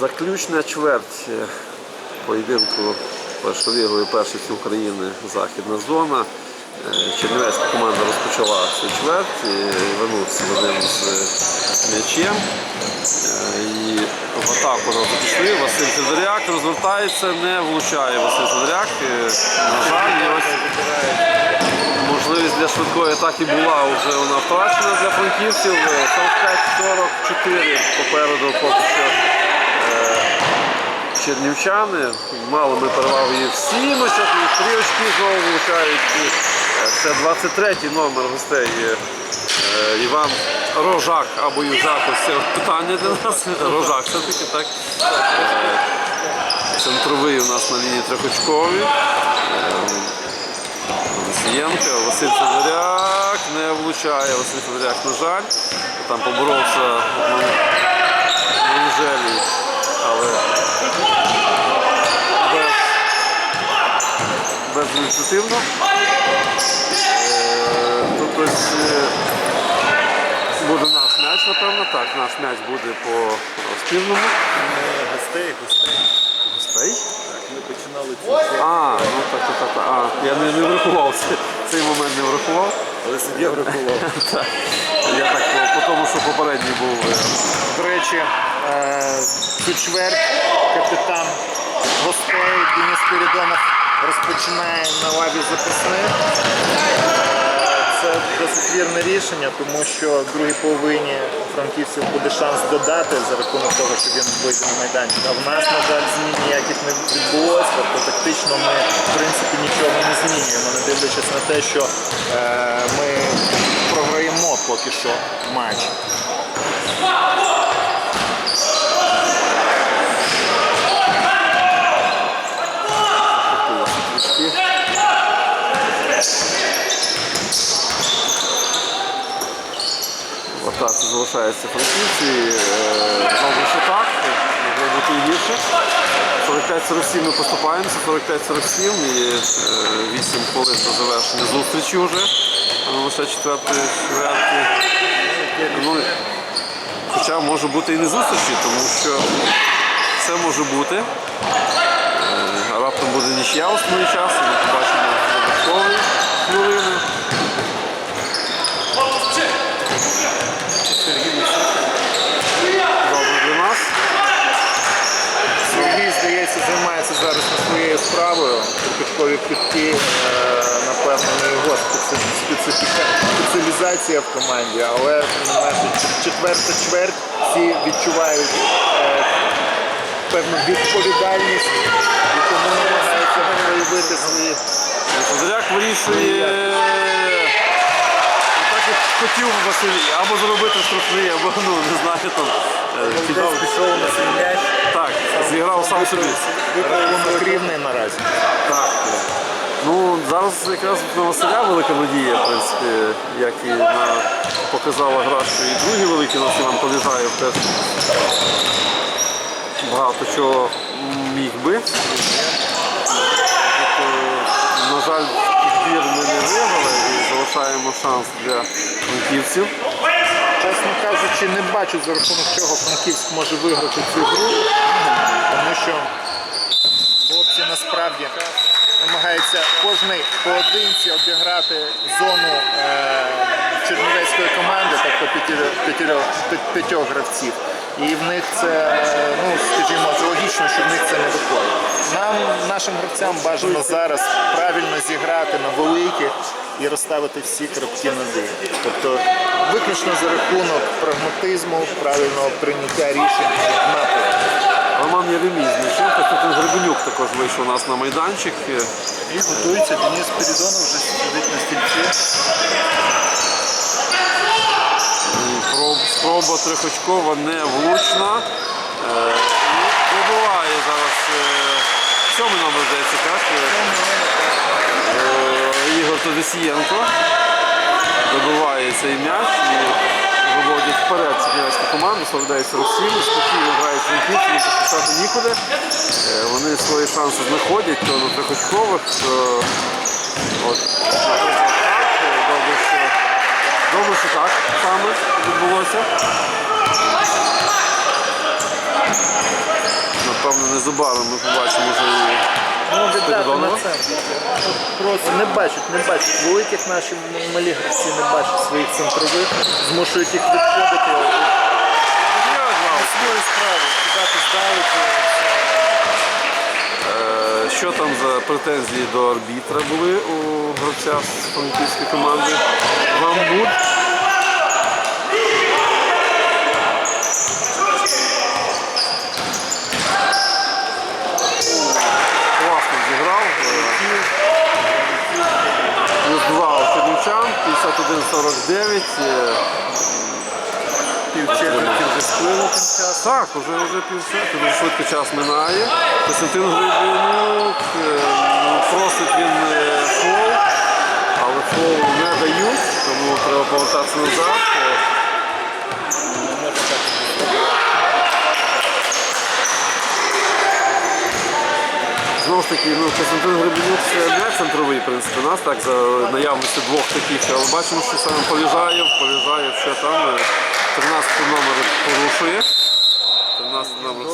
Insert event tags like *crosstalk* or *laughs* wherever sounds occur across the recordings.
Заключна чверть е, поєдинку першолігової першості України Західна зона. Е, Чернівецька команда розпочала цю чверть, вернувся Вадим з м'ячем. Е, І в атаку пішли. Василь Федоряк розвертається, не влучає Василь Федоряк. На жаль, ось можливість для швидкої атаки була вже вона втрачена для франківців. Е, 45-44 попереду поки що чернівчани. Мало ми перевагу і в сімочок, і три очки знову влучають. Е, Це 23-й номер гостей. е, е, Іван Рожак або Южак, ось це питання для нас. Рожак все-таки так. Е, Центровий у нас на лінії трьохочкові. Олексієнко, Василь Федоряк не влучає, Василь Федоряк, на жаль. Там поборовся Манжелі, але безрезультативно. Е, Тут ось е, буде наш м'яч, напевно. Так, наш м'яч буде по спільному. Гостей, гостей. Гостей. Так, ми починали цю А, ну так, так, так. так. А, я не, не врахував цей, момент не врахував. але суддя врахував. *laughs* Так. Я так по, по тому, що попередній був. е, До речі, е, цю чверть капітан гостей Денис Спірідонов розпочинає на лаві запасних. Це досить вірне рішення, тому що в другій половині франківців буде шанс додати за рахунок того, що він вийде на майданчик. А в нас, на жаль, змін ніяких не відбулося. Тобто тактично ми в принципі нічого не змінюємо, не дивлячись на те, що е, ми програємо поки що матч. В атаці залишаються франківці. Е, Знову що так, могло бути і гірше. 45-47 ми поступаємося, 45-47 і е, 8 хвилин до завершення зустрічі вже. Лише четвертої чверті. Ну, хоча може бути і не зустрічі, тому що все може бути. Е, раптом буде нічия основний час, і ми побачимо додаткові хвилини. Добре для нас. Сергій, здається, займається зараз справою. Кирпичкові квітки, е, напевно, не його спеціалізація в команді, але четверта чверть всі відчувають е, певну відповідальність і тому намагаються проявити свої. Козиряк вирішує. Хотів Василь або зробити штрафний, або ну не знаю там. е, кидав. Пішов на свій. Так, зіграв сам собі. Рівний наразі. Так. Ну, зараз якраз на Василя велика надія, в принципі, як і на, показала гра, що і другий великий нас Іван Поліжаєв теж багато чого міг би. Тобто, на жаль, підбір ми не виграли залишаємо шанс для франківців. Чесно кажучи, не бачу за рахунок чого Франківськ може виграти цю гру, тому що хлопці насправді намагаються кожний поодинці обіграти зону е, чернівецької команди, тобто п'ятьох гравців. І в них це, ну скажімо, це логічно, що в них це не виходить. Нам, нашим гравцям, бажано зараз правильно зіграти на великих і розставити всі крапки над «і». Тобто виключно за рахунок прагматизму, правильного прийняття рішень нападу. Роман Єремій знайшов, Костянтин Гребенюк також вийшов у нас на майданчик. І готується Денис Спірідонов вже сидить на стільці. Спроба трьохочкова не влучна. Е, і Добиває зараз е, сьомий номер, здається, так? Е, Ігор Тодосієнко. Добиває цей м'яч і виводять вперед чернівецьку команду, 49-47, спокійно грають франківці, їм поспішати нікуди. Е, Вони свої шанси знаходять, то на. Е, Добре, що Добре, що так саме відбулося. Напевно, незабаром ми побачимо вже і Ну, віддати на це. Просто не бачать, не бачать. Великих наші малі гравці не бачать своїх центрових, змушують їх відходити. Я Свою справу, кидати здалеку. е, що там за претензії до арбітра були у гравця з франківської команди Гамбуд. Класно зіграв. е, Плюс два у чернівчан, 51-49. е, Півчетверті вже тим. Так, вже вже півсети, дуже швидко час минає. Костянтин Гребенюк, е, просить він е, фол, але фол не дають, тому треба повертатися назад. Знову ж таки, ну, Костянтин Гребенюк це не центровий, в принципі, у нас так за наявності двох таких, але бачимо, що саме Поліжаєв, Поліжаєв, що там е, 13 номер порушує. 13 номер.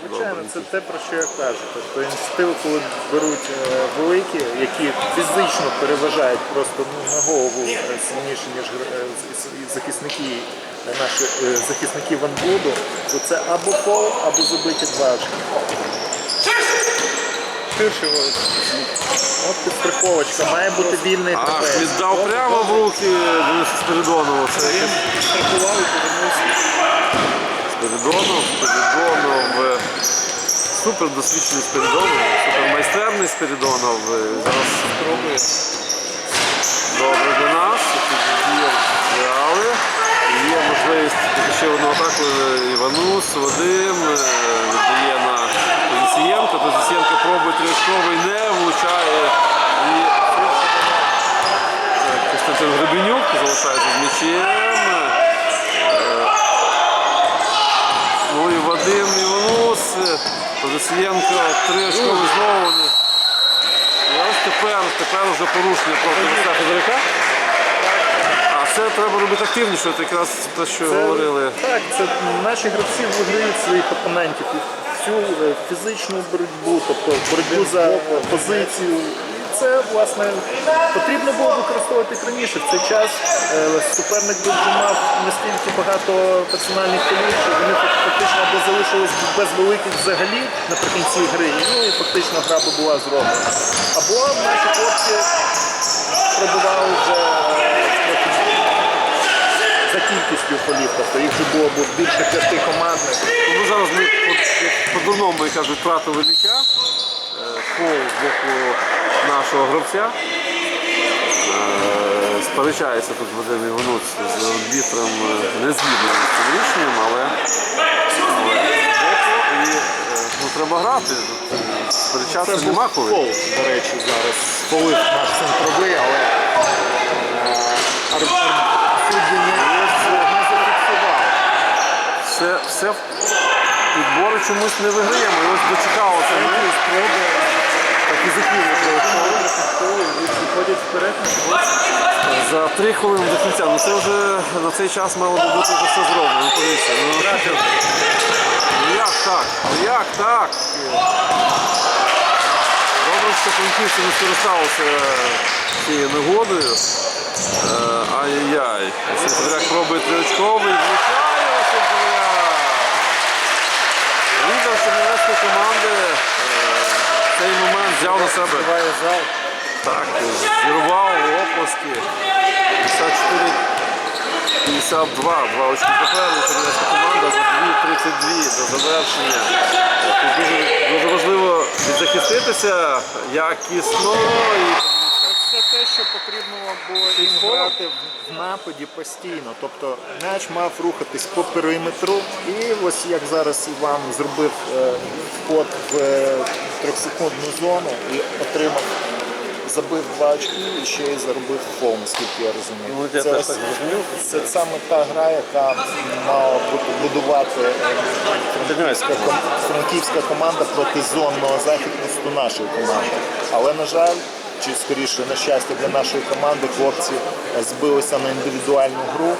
Звичайно, це те, про що я кажу. Тобто ініціативи, коли беруть е, великі, які фізично переважають просто ну, на голову е, сильніше, ніж е, захисники, е, наші е, захисники Ванбуду, то це або пол, або забиті два очки. Ширше ось. От підстраховочка, має бути вільний Ах, трапез. віддав прямо в руки Денису Спиридонову. Це якесь Страхував і повернувся. Спиридонов, Спиридонов. е, Супер досвідчений Спиридонов, супер майстерний Спиридонов. е, Зараз Пробує. добре для нас. Тут. Є можливість ще одну атаку е, Іванус, Вадим е, віддає на Позіцієнка. Позіцієнка пробує трішковий, не влучає. І Так, Костянтин Гребенюк залишається з м'ячем. Е, Ну і Вадим Іванус, Позисієнко, три очкові знову. І ось тепер, тепер вже порушення проти Василя Федорика. А це треба робити активніше, от якраз те, що говорили. Так, це наші гравці виграють своїх опонентів всю е, фізичну боротьбу, тобто боротьбу за позицію. І це власне потрібно було використовувати раніше. В цей час е, суперник дуже мав настільки багато персональних полів, що вони фактично або залишились без великих взагалі наприкінці гри, ну і фактично гра би була зроблена. Або наші хлопці пробували вже е, за кількістю полів, тобто їх вже було б більше п'яти командних. Ну, зараз ми по- по-дурному, як кажуть, втратили м'яча. Е, Фол з боку нашого гравця. Е, Сперечається тут Вадим Івануц з арбітром е, не з цим рішенням, але, але. І е, ну, треба грати. Е, Сперечатися нема коли. фол, до речі, зараз. Полив наш центровий, але Все, все підбори чомусь не виграємо. І ось дочекалося. Ми Спроби так і закинули вперед. За три хвилини до кінця. Ну це вже на цей час мало би бути вже все зроблено. Ну, ну, ну як так? Ну як так? Добре, що франківці не скористалися цією нагодою. Е, Ай-яй-яй. Василь Федоряк пробує триочковий. Влучає Василь Федоряк. Лідер Чернівецької команди е, цей момент взяв на себе. Так, зірвав оплески. 54 52. Два очки попереду. Чернівецька команда за 2.32 до завершення. Тут дуже, дуже важливо відзахиститися якісно і Це те, що потрібно було їм грати в нападі постійно. Тобто м'яч мав рухатись по периметру. І ось як зараз Іван зробив е, вход в е, трьохсекундну зону і отримав, забив два очки і ще й заробив фол, наскільки я розумію. Ну, я Це, ось- це саме та гра, яка мала будувати е, франківська, франківська команда проти зонного захисту нашої команди. Але, на жаль, чи скоріше на щастя для нашої команди, хлопці е, збилися на індивідуальну гру,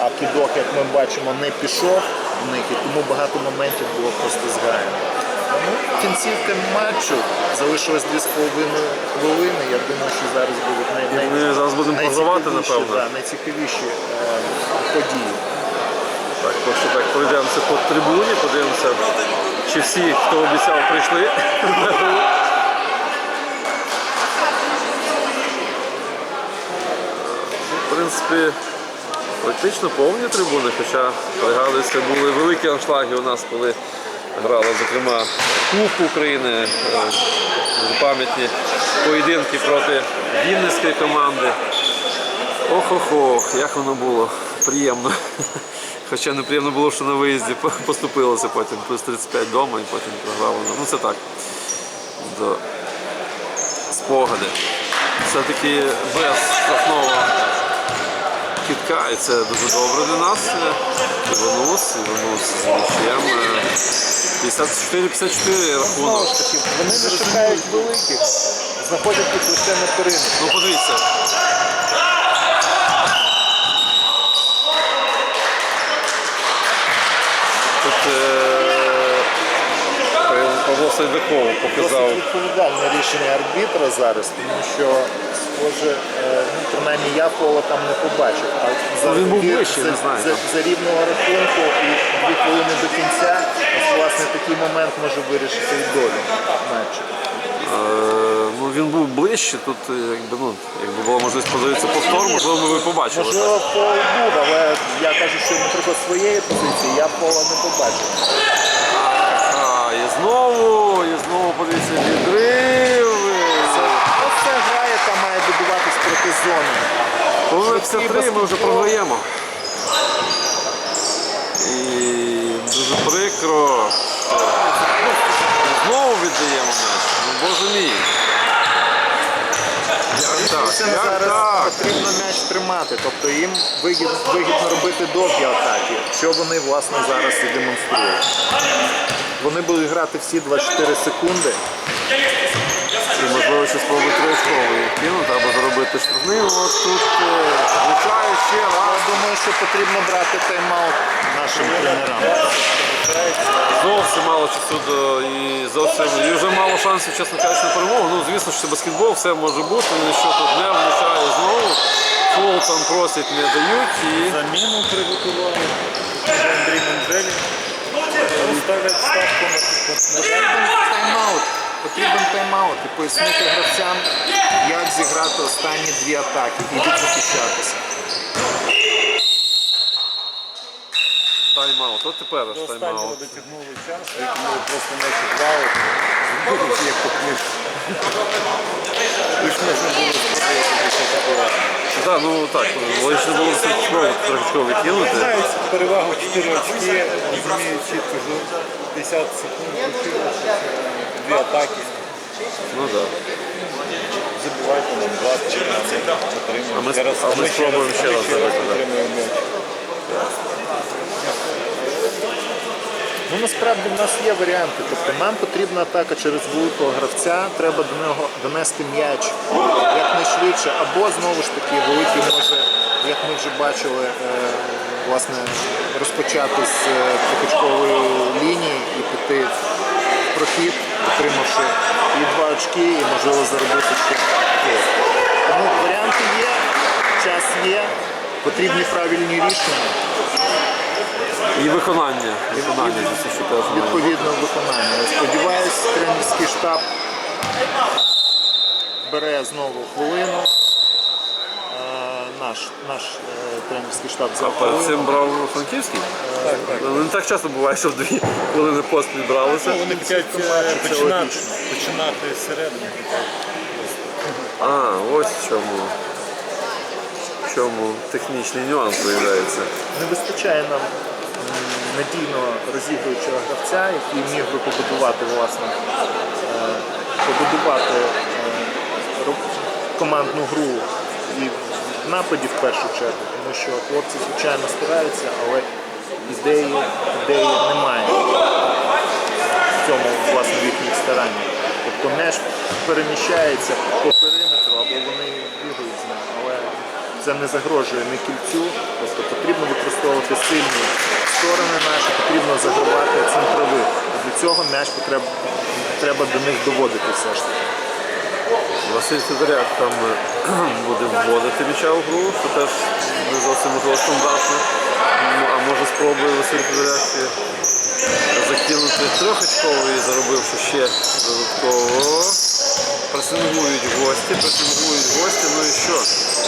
а кідок, як ми бачимо, не пішов в них, і тому багато моментів було просто згаяно. Ну кінцівки матчу залишилось 2,5 хвилини. Я думаю, що зараз будуть най, най, Ми зараз будемо найцікавіші, напевно. Да, найцікавіші е, події. Так, що так пройдемося по трибуні, подивимося, чи всі, хто обіцяв, прийшли. Принципі, практично повні трибуни, хоча пригадується, були великі аншлаги у нас, коли грали, зокрема, Кубку України, е, пам'ятні поєдинки проти Вінницької команди. Ох-ох-ох, як воно було приємно. *laughs* Хоча неприємно було, що на виїзді поступилося потім плюс 35 вдома і потім програли. Ну це так. До спогади. Все-таки без штрафного кітка, і це дуже добре для нас. Іванус, Іванус з. Е, 54-54 рахунок. ж таки, вони не шукають великих, знаходять тут лише на периметрі. Ну подивіться. Тут е, Сайдаков показав. Досить відповідальне рішення арбітра зараз, тому що, схоже, е, ну, принаймні я фола там не побачив. А за, він був ближче, за, не знаю, За, там. за рівного рахунку і дві хвилини до кінця, ось, власне, такий момент може вирішити і долю матчу. Е, ну, він був ближче, тут е, якби, ну, якби була можливість подивитися повтор, можливо, ми би побачили. Можливо, фол був, але я кажу, що, наприклад, своєї позиції я фола не побачив. Знову, і знову подивіться відрив. Ось це гра, яка має будуватись проти зони. Коли Швидкий 53 ми вже програємо. І дуже прикро. Знову віддаємо м'яч. Ну боже мій. Як так? Зараз так? потрібно м'яч тримати, тобто їм вигідно, вигідно робити довгі атаки, що вони власне зараз і демонструють. Вони будуть грати всі 24 секунди. І можливо ще спробувати триочковий кинути або заробити штрафний. От тут е, влучає ще Я думаю, що потрібно брати тайм-аут нашим тренерам. Зовсім мало часу до і зовсім і вже мало шансів, чесно кажучи, на перемогу. Ну звісно, що це баскетбол, все може бути. Ніщо тут не влучає знову. Фол там просять, не дають і. Заміну приготували. Андрій Манжелі. Ставлять ставку на Потрібен тайм-аут. Потрібен тайм-аут і пояснити гравцям, як зіграти останні дві атаки і відзахищатися. Тайм-аут. От тепер аж До останнього тайм-аут. дотягнули час, викинули просто плаву. Зробили як по книжці. Лиш можна було спробувати ну так, логічно було спробувати триочковий кинути. Знають перевагу 4 очки, розуміють чітко, що 50 секунд лишилося, дві атаки. Ну так. Забивайте нам 20, 15, А ми- а ми спробуємо ще раз забити, да. отримуємо м'яч. Ну насправді в нас є варіанти. Тобто нам потрібна атака через великого гравця, треба до нього донести м'яч якнайшвидше, або знову ж таки великий може, як ми вже бачили, е, власне, розпочати з е, трикочкової лінії і піти в прохід, отримавши і два очки, і можливо заробити ще. Тому варіанти є, час є, потрібні правильні рішення. І виконання. Виконання, що теж відповідно виконання. Я Сподіваюсь, тренерський штаб бере знову хвилину. Е, Наш, наш е, тренерський штаб А взяв перед цим брав Франківський? Ну, Не так часто буває, що в дві хвилини поспіль бралися. Вони хочуть починати, логічно. починати зсередини. А, ось в чому. В чому технічний нюанс виявляється. Не вистачає нам м, надійного розігруючого гравця, який міг би побудувати власне, е, побудувати е, командну гру і в нападі в першу чергу, тому що хлопці звичайно стараються, але ідеї, ідеї немає в цьому власне в їхніх стараннях. Тобто м'яч переміщається по периметру або вони бігають з ним, але це не загрожує ні кільцю. Тобто потрібно використовувати сильні сторони наші, потрібно загравати центрових. Для цього м'яч потреб- треба до них доводити все ж таки. Василь Федоряк там буде вводити м'яча в гру, що теж не зовсім можливо стандартно. А може спробує Василь Федоряк е, закинути трьохочковий, заробивши ще додатково. Пресингують гості, пресингують гості, ну і що?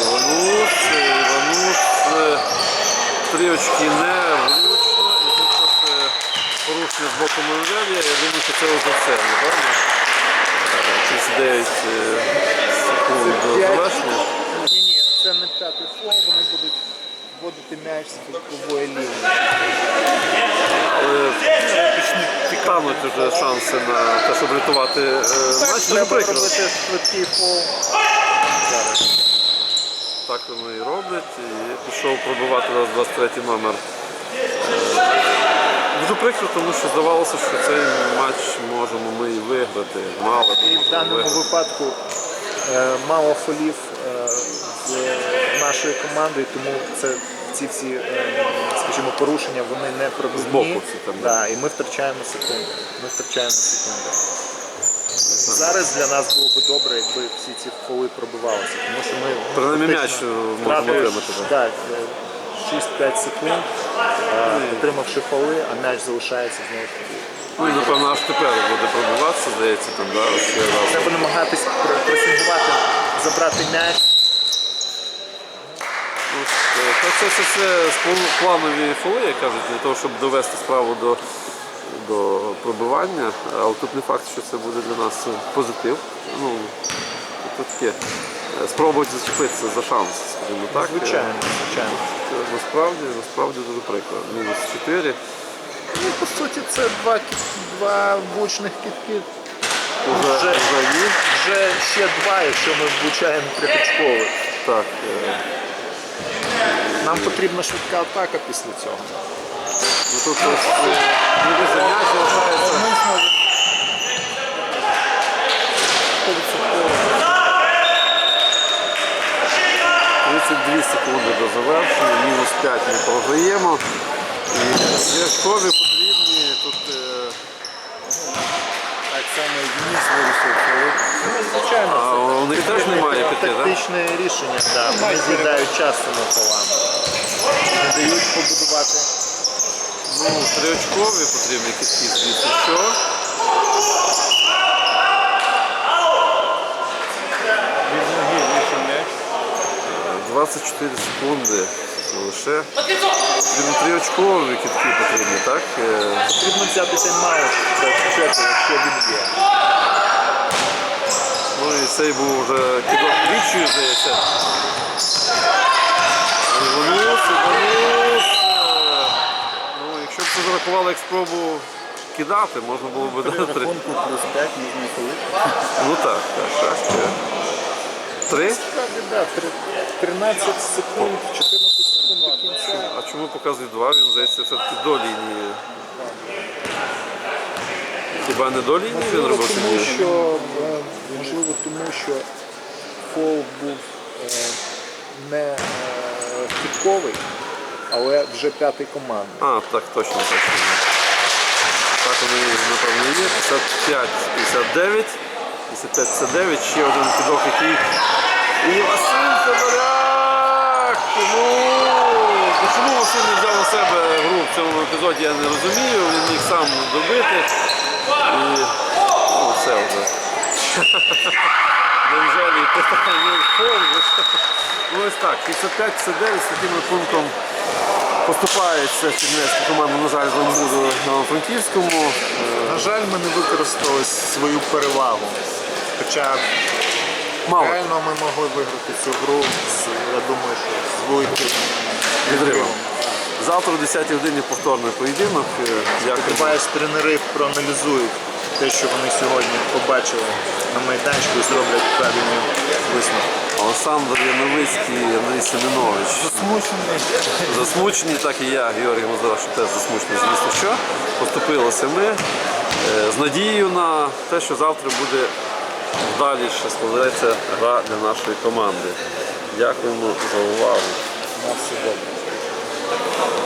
Іванус, Іванус, е, три очки не влучно, і тут от, е, порушення з боку Монреалія, я думаю, що це вже все, напевно. 39 е, секунд до завершення. Ні, ні, це не п'ятий фол, вони будуть вводити м'яч з бокової лінії. Але тануть вже шанси на те, щоб рятувати е, матч. Дуже треба прикро. робити швидкий фол. Зараз. Так вони і роблять. І пішов пробивати зараз 23 номер. Прикро, тому що здавалося, що цей матч можемо ми і виграти. Мало І в даному випадку е, мало фолів е, з нашої команди, тому це ці всі, е, скажімо, порушення вони не пробивні. Збоку всі там, да. да, і ми втрачаємо секунди. Ми втрачаємо секунди. Зараз для нас було б добре, якби всі ці фоли пробивалися, тому що ми Принаймні фактично м'яч, е, можемо втратили, отримати, да. да, е, 6-5 секунд, е, отримавши фоли, а м'яч залишається знову. Ну і напевно аж тепер буде пробиватися, здається, там, да, ось раз. Треба намагатись пр- пресингувати, забрати м'яч. Е, це, це, це сплан- планові фоли, як кажуть, для того, щоб довести справу до, до пробивання. Але тут не факт, що це буде для нас позитив. Ну, тут таке. Спробують зачепитися за шанс, скажімо так. Звичайно, звичайно. Насправді, насправді дуже прикро. Мінус 4. Ну, по суті, це два, кіт- два влучних кітки. Уже, Вже- вже ні. Вже ще два, якщо ми влучаємо трьохочкових. Так, е, Нам потрібна швидка атака після цього. ну тут ось, е, ніби заняття залишається. Стовідсотково. 32 секунди до завершення, мінус 5 ми програємо. І зв'язкові потрібні тут. е, Так само і Денис вирішив, Ну, звичайно, А у них теж немає п'яти, так? тактичне рішення, да. Вони з'їдають час цими полами. Не дають побудувати. Ну, триочкові потрібні кітки, звідси що. від ноги вийшов м'яч. 24 секунди лише. Потрібні триочкові кітки потрібні, так? Е, Потрібно взяти тайм-аут, якщо він є. Ну і цей був вже кидок двічі, здається. Іванус. е, Ну, якщо б це зарахували як спробу кидати, можна було б дати. *laughs* три. рахунку плюс 5 можна коли. Ну так, так, так. Три? Справді, 13 секунд, 14 секунд до кінця. А чому показує два? Він здається все-таки до лінії. Хіба не до лінії він Можливо, робив? тому ні? що, е, можливо, тому що фол був е, не е, кітковий, але вже п'ятий команд. А, так, точно, точно. Так вони, напевно, є. 55, 59. 55, 59, ще один кидок, який. І Василь ну, чому Василь не взяв на себе гру в цьому епізоді, я не розумію. Він міг сам добити. І ну, все вже. *laughs* Фол? Ну ось так, 55, 59 з таким рахунком поступається Чернівецька команда, на жаль, Зомбуду на Франківському. На жаль, ми не використали свою перевагу. Хоча Мало реально ми могли виграти цю гру з, я думаю, що з великим відривом. Завтра о 10 годині повторний поєдинок. Е, Дякую. Сподіваюсь, тренери проаналізують те, що вони сьогодні побачили на майданчику і зроблять правильні висновки. Олександр Яновицький, Андрій Семенович. Засмучені, так і я, Георгій Мазураш, теж засмучений, звісно, що. Поступилися ми е, з надією на те, що завтра буде далі ще складається гра для нашої команди. Дякуємо за увагу. На все добре.